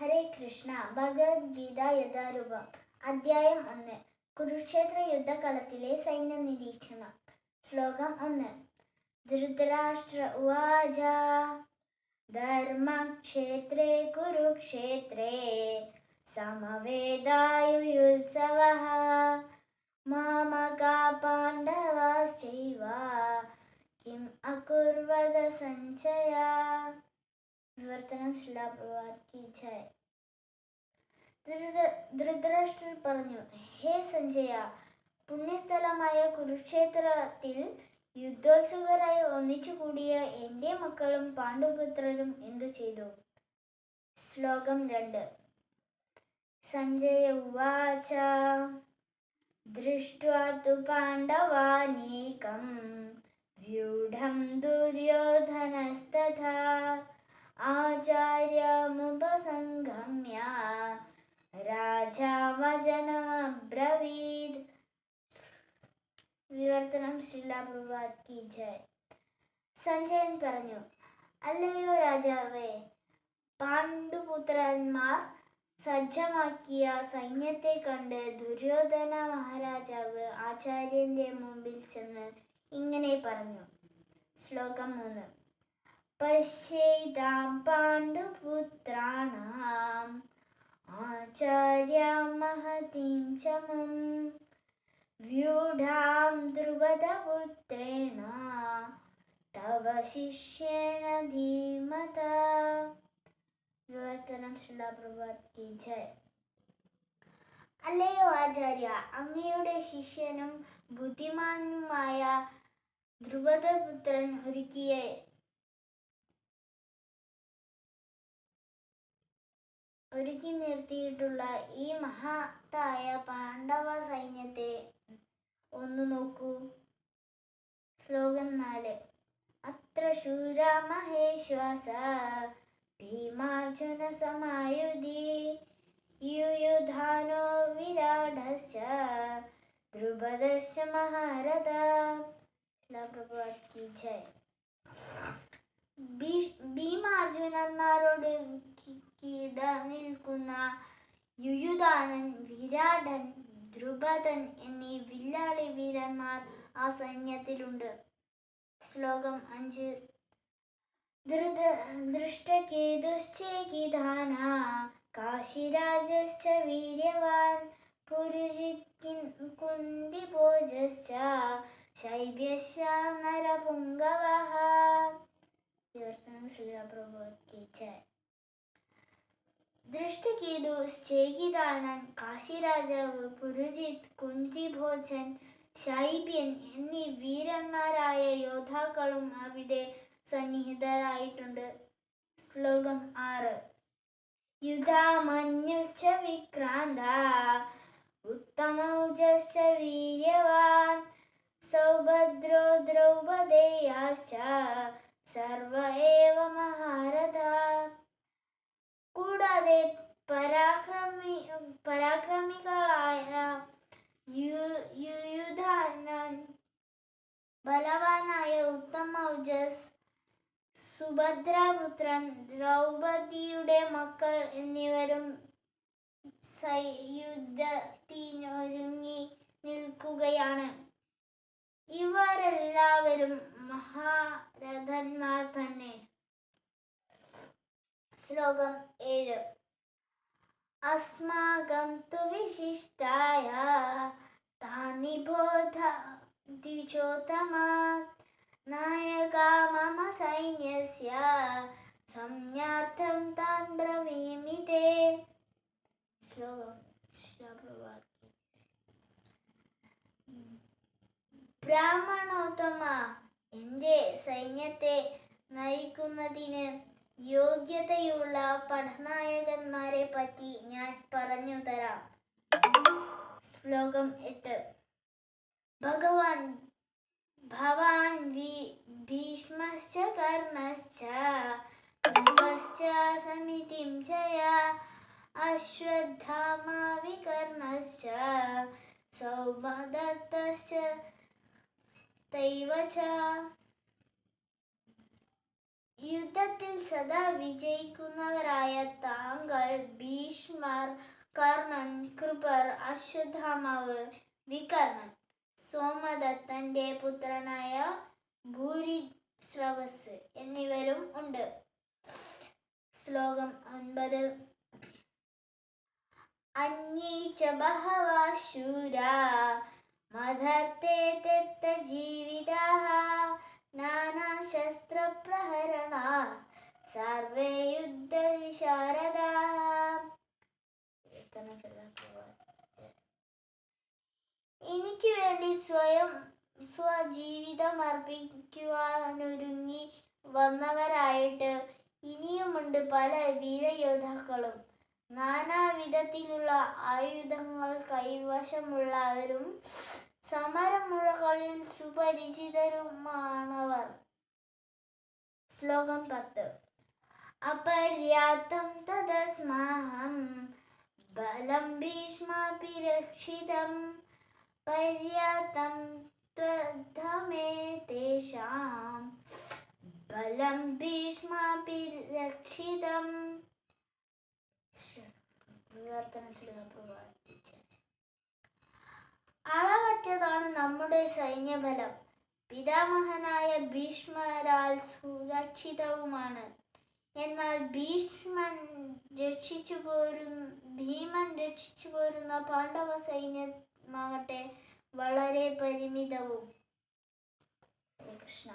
ഹരേ കൃഷ്ണ ഭഗവത്ഗീത യഥാരൂപം അധ്യായം ഒന്ന് കുരുക്ഷേത്ര യുദ്ധകളത്തിലെ സൈന്യ നിരീക്ഷണം ശ്ലോകം ഒന്ന് ധൃതരാഷ്ട്ര ഉവാച ധർമ്മക്ഷേത്രേ കുരുക്ഷേത്രേ സമവേദായുത്സവഃ മാമകാ പാണ്ഡവാശ്ചൈവ കിം അകുർവത സഞ്ചയ വിവർത്തനം ശിലാപ്രഭാത് കി ജയ് ധൃത- ധൃതരാഷ്ട്രർ പറഞ്ഞു ഹേ സഞ്ജയ പുണ്യസ്ഥലമായ കുരുക്ഷേത്രത്തിൽ യുദ്ധോത്സുകരായി ഒന്നിച്ചുകൂടിയ എന്റെ മക്കളും പാണ്ഡുപുത്രരും എന്തു ചെയ്തു? ശ്ലോകം രണ്ട്. സഞ്ജയ ഉവാച ദൃഷ്ട്വാ തു പാണ്ഡവാനേകം വ്യൂഢം ദുര്യോധനസ്തഥാ ആചാര്യമുപസംഗമ്യ. രാജാ വചനമബ്രവീത് വിവർത്തനം ശിലാപ്രഭാത് കി ജയ്. സഞ്ജയൻ പറഞ്ഞു അല്ലയോ രാജാവേ പാണ്ഡുപുത്രന്മാർ സജ്ജമാക്കിയ സൈന്യത്തെ കണ്ട് ദുര്യോധന മഹാരാജാവ് ആചാര്യന്റെ മുമ്പിൽ ചെന്ന് ഇങ്ങനെ പറഞ്ഞു. ശ്ലോകം മൂന്ന്. പശ്യേതാം പാണ്ഡുപുത്രാണാം ആചാര്യ മഹതീം ചമും വ്യൂഢാം ദ്രുപദപുത്രേണ തവ ശിഷ്യേന ധീമത വിവർത്തനം ശിലാപ്രഭാത് കി ജയ് അല്ലയോ ആചാര്യ അങ്ങയുടെ ശിഷ്യനും ബുദ്ധിമാനുമായ ധ്രുപദപുത്രൻ ഒരുക്കിയ ഒരുക്കി നിർത്തിയിട്ടുള്ള ഈ മഹത്തായ പാണ്ഡവ സൈന്യത്തെ ഒന്ന് നോക്കൂ. ശ്ലോകം നാല്. അത്ര ശൂര മഹേശ്വാസ ഭീമാർജുന സമായുധി. യുയുധാനോ വിരാടശ്ച ദ്രുപദശ്ച മഹാരഥ. ശിലാപ്രഭാത് കി ജയ്. ഭീമാർജുനന്മാരോട് കിട നിൽക്കുന്ന യുയുധാനൻ വിരാടൻ ദ്രുപദൻ എന്നീ വില്ലാളി വീരന്മാർ ആ സൈന്യത്തിലുണ്ട്. ശ്ലോകം അഞ്ച്. ധൃത ദൃഷ്ടകേതുശ്ചേകിധാന കാശിരാജശ്ച വീര്യവാൻ പുരുജിത് കുന്തിഭോജശ്ച ശൈബ്യശ്ച നരപുങ്കവഃ ജയ് ദൃഷ്ടികേതു ചേകിദാനൻ കാശിരാജാവ് പുരുജിത് കുന്തിഭോജൻ ശൈബ്യൻ എന്നീ വീരന്മാരായ യോദ്ധാക്കളും അവിടെ സന്നിഹിതരായിട്ടുണ്ട്. ശ്ലോകം ആറ്. യുധാമന്യുശ്ച വിക്രാന്ത ഉത്തമൗജശ്ച വീര്യവാൻ സൗഭദ്രോ ദ്രൗപദേയാശ്ച സർവ ഏവ മഹാരഥ. കൂടാതെ പരാക്രമി പരാക്രമികളായ യുയുധാനൻ ബലവാനായ ഉത്തമൗജസ് സുഭദ്രാപുത്രൻ ദ്രൗപദിയുടെ മക്കൾ എന്നിവരും യുദ്ധത്തിനൊരുങ്ങി നിൽക്കുകയാണ്. ഇവരെല്ലാവരും മഹാരഥന്മാർ തന്നെ. ശ്ലോകം ഏഴ്. അസ്മാകം തു വിശിഷ്ടായ താനി ബോധ ദ്വിജോത്തമ. നായക മമ സൈന്യസ്യ. സംജ്ഞാർത്ഥം താൻ ബ്രവീമി തേ. ശ്ലോകം ബ്രാഹ്മണോത്തമ എന്റെ സൈന്യത്തെ നയിക്കുന്നതിന് യോഗ്യതയുള്ള പടനായകന്മാരെ പറ്റി ഞാൻ പറഞ്ഞു തരാം. ശ്ലോകം എട്ട്. ഭഗവാൻ ഭവാൻ വി ഭീഷ്മശ്ച കർണശ്ച സമിതിം ചയ അശ്വത്ഥാമാവികർണശ്ച സൗമദത്തശ്ച തൈവ യുദ്ധത്തിൽ സദാ വിജയിക്കുന്നവരായ താങ്കൾ ഭീഷ്മർ കർണൻ കൃപർ അശ്വത്ഥാമാവ് വികർണൻ സോമദത്തന്റെ പുത്രനായ ഭൂരി ശ്രവസ് എന്നിവരും ഉണ്ട്. ശ്ലോകം ഒൻപത്. അന്യേ ച ബഹവാ ശൂരാ. യുദ്ധവിശാരദാः എനിക്ക് വേണ്ടി സ്വയം സ്വജീവിതം അർപ്പിക്കുവാനൊരുങ്ങി വന്നവരായിട്ട് ഇനിയുമുണ്ട് പല വീരയോദ്ധാക്കളും. നാനാവിധത്തിലുള്ള ആയുധങ്ങൾ കൈവശമുള്ളവരും സമരമുറകളിൽ സുപരിചിതരുമാണവർ. ശ്ലോകം പത്ത്. അപര്യാപ്തം തദസ്മാഹം ബലം ഭീഷ്മാപി രക്ഷിതം പര്യാപ്തം തേഷാം ബലം ഭീഷ്മാപി രക്ഷിതം പ്രവർത്തിച്ച് അളവറ്റതാണ് നമ്മുടെ സൈന്യബലം. പിതാമഹനായ ഭീഷ്മരാൽ സുരക്ഷിതവുമാണ്. എന്നാൽ ഭീഷ്മൻ രക്ഷിച്ചു പോരും ഭീമൻ രക്ഷിച്ചു പോരുന്ന പാണ്ഡവ സൈന്യമാകട്ടെ വളരെ പരിമിതവും. കൃഷ്ണ